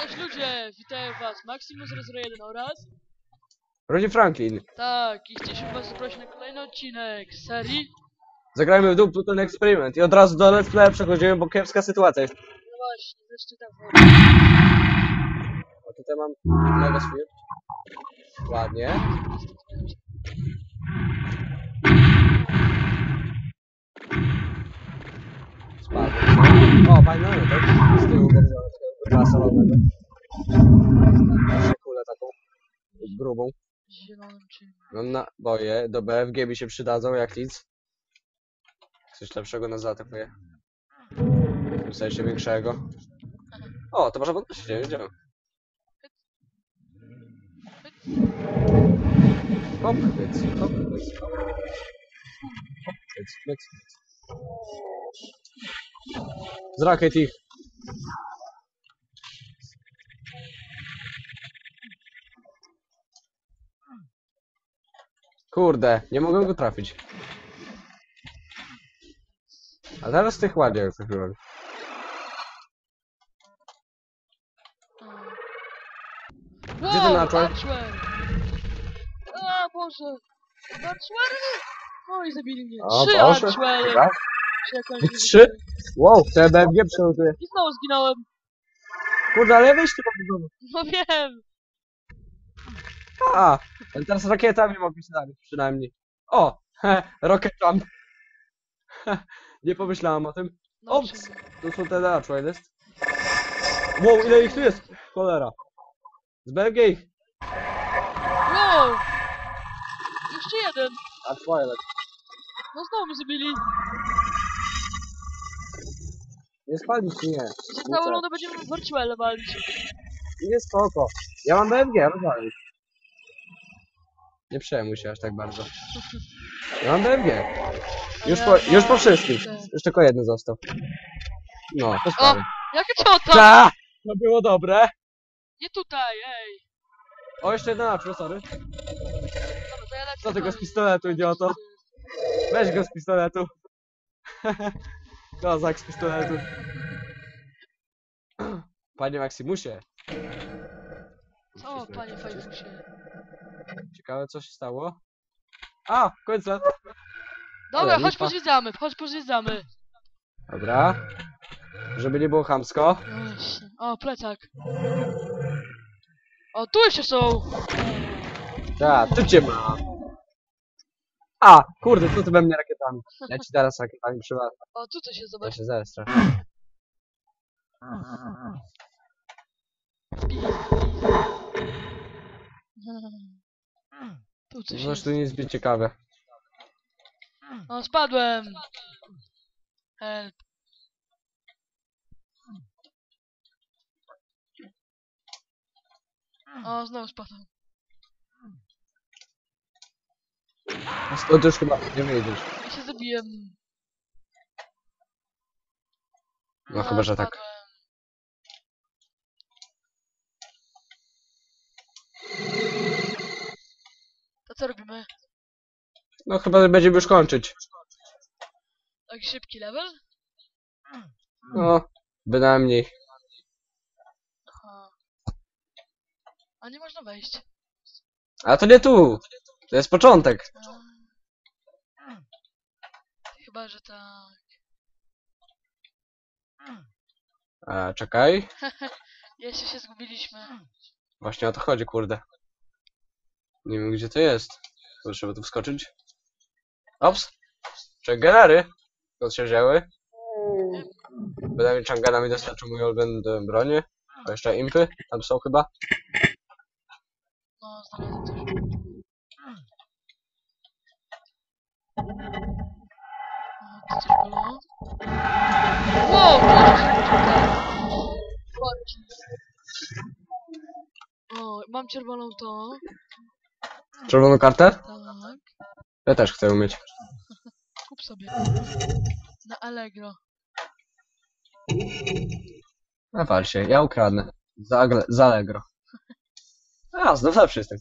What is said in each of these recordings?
Cześć ludzie, witam was, Maximus01 oraz... Rodzi Franklin. Tak, i chcieliśmy was zaprosić na kolejny odcinek z serii. Zagrajmy w Doom Pluton Experiment i od razu do Let's Play przechodzimy, bo kiepska sytuacja jest. No właśnie, zresztą tam wodę. O, tutaj mam mega swój. Ładnie. Spadł. O, fajny kulę taką grubą. Zielonym czym. Mam do BFG mi się przydadzą jak nic. Coś lepszego nas zaatakuje. W sensie większego. O, to można podnosić, nie wiedziałem. Hop, hyc, hop, hyc, hop. Hyc, hyc, hyc. Z rakiet ich. Kurde, nie mogę go trafić. A teraz tych ładnie jak trafiłem. Gdzie ty nacząłeś? Archwell! A Boże! Archwell! I zabili mnie. O Trzy Boże, Archwell! Trzy? Wow, te BFG przelatuje. I znowu zginąłem. Kurde, ale wyjście mam do No wiem. A, ale teraz rakietami mogę się przynajmniej. O, he, rocket jump. Nie pomyślałem o tym. No, Ops. czemu? Tu są te Dark jest. Wow, ile ich tu jest? Cholera. Z BFG ich. Wow! Jeszcze jeden. A Twilight. No znowu mnie zabili. Nie spalić nie? Za całą rundę będziemy w Archwell walić. Nie spoko. Ja mam BFG, rozwalić. Nie przejmuj się aż tak bardzo. Ja mam BFG. Już po, już po wszystkim. Już tylko jeden został. No, to sprawy. Jaka ciota! Ta! To było dobre. Nie tutaj, ej! O, jeszcze jeden apple, sorry. Dobra, to ja lecę Co ty go z dalej. pistoletu, idioto? Weź go z pistoletu. Kozak z pistoletu. Panie Maximusie. Co, panie Fajfusie? Ciekawe co się stało. A, końca. Dobra, Ale chodź lipa. pozwiedzamy, chodź pozwiedzamy. Dobra. Żeby nie było chamsko. No właśnie. O, plecak. O, tu jeszcze są! Tak, tu cię ma. A, kurde, co ty we mnie rakietami? Ja ci teraz rakietami przywalę. O, tu coś jest, Ja zobacz. się zestrzę. Tu coś. Zresztą nie jest zbyt ciekawe. O, spadłem! Help. O, znowu spadłem. A Stąd już chyba nie wyjdziesz. Ja się zabiłem. No chyba, że tak. spadłem. To co robimy? No chyba będziemy już kończyć. Taki szybki level? No, bynajmniej. Aha. A nie można wejść. A to nie tu. To jest początek. A. Chyba, że tak. A, czekaj. Jeszcze się zgubiliśmy. Właśnie o to chodzi, kurde. Nie wiem gdzie to jest. To trzeba tu wskoczyć. Ops. Changenery. Skąd się wzięły? Bynajmniej Changana mi dostarczył mój ulubiony bronię. A jeszcze impy. Tam są chyba. No, znalazłem coś. O, tu coś było. Wow, to. O, mam czerwoną to. Czerwoną kartę? Tak. Ja też chcę umieć. Kup sobie. Na Allegro. Nawal się, ja ukradnę. Za, agle- za Allegro. A, znów lepszy jestem.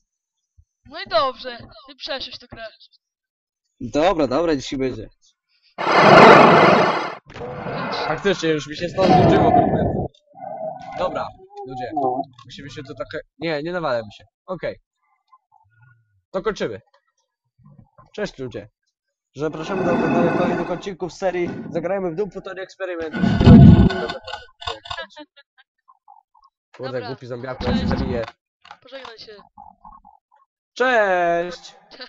No i dobrze. Ty przeszłeś to grę. Dobra, dobra, dzisiaj będzie. Faktycznie, już mi się stąd nudziło. Dobra, ludzie. Musimy się to trochę... Nie, nie nawalamy się. Okej. To kończymy. Cześć ludzie. Zapraszamy do oglądania kolejnych odcinków serii Zagrajmy w Doom Futory Experiment. Kurde, Dobra. głupi zombiaku, ja się zabiję. Pożegnaj się. Cześć! Cześć.